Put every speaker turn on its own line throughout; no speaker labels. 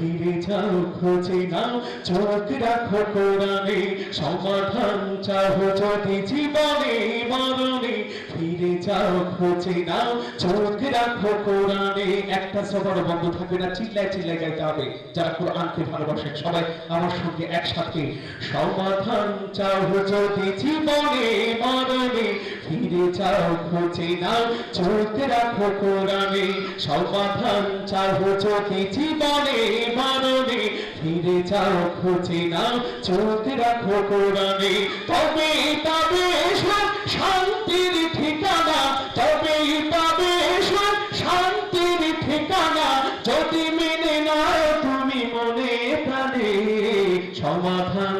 ফিরে যাও খোঁজে নাও চোখ রাখো কোরআনে সমাধান চাও যদি জীবনে মরণে ফিরে যাও, খুঁজে নাও। চোখ রাখো কোরআনে। একটা সবার বন্ধ থাকবে না, চিল্লায় চিল্লায় গাইতে হবে। যারা কোরআনকে সবাই আমার সঙ্গে একসাথে। সমাধান চাও যদি জীবনে মরণে। ফিরে যাও, খুঁজে নাও। চোখ রাখো কোরআনে। সমাধান চাও যদি জীবনে মরণে। ফিরে যাও, খুঁজে নাও। চোখ রাখো কোরআনে। তবে তবে শান্তির সমাধান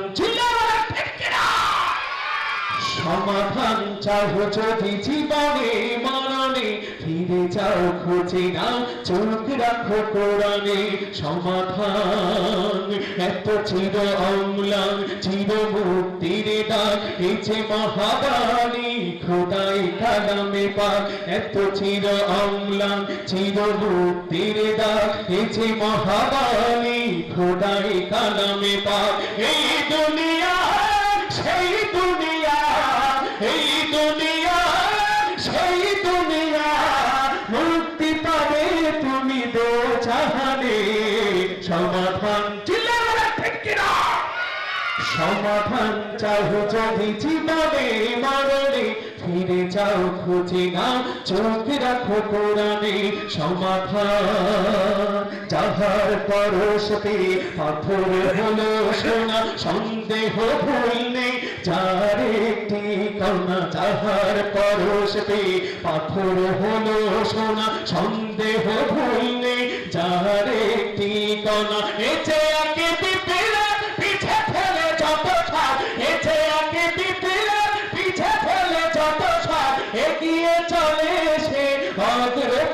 সমাধান চাও যদি জীবনে, মরণে, ফিরে যাও খুঁজে না চোখ রাখো কোরআনে। সমাধান এত চির অম্লান, চির মুক্তির দান এই যে মহাবাণী। পাক এত চির অম্লান, চির খোদাই কালামে পাক। এই দুনিয়া, সেই দুনিয়া, এই দুনিয়া, সেই দুনিয়া, মুক্তি পাবে তুমি দো জাহানে। সমাধান সমাধান চাও যদি জীবনে মরণে যাও খুঁজে না চোখ রাখো কোরআনে সমাধান। যাহার পরশতে পাথর হলো সোনা, সন্দেহ ভুলনে চারে একটি কন্যা, যাহার পরশতে পাথর হলো সোনা, সন্দেহ ভুল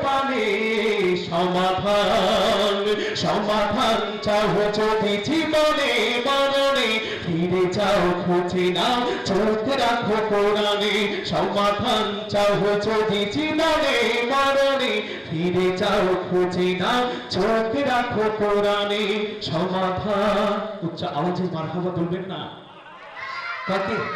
পানে সমাধান সমাধান চাও যদি জীবনে, মরণে, ফিরে যাও খুঁজে নাও, চোখ রাখো কোরআনে, সমাধান চাও যদি জীবনে, মরণে, ফিরে যাও খুঁজে নাও, চোখ রাখো কোরআনে, সমাধান। উচ্চ আওয়াজে মারহাবা বলবেন না। কাকে?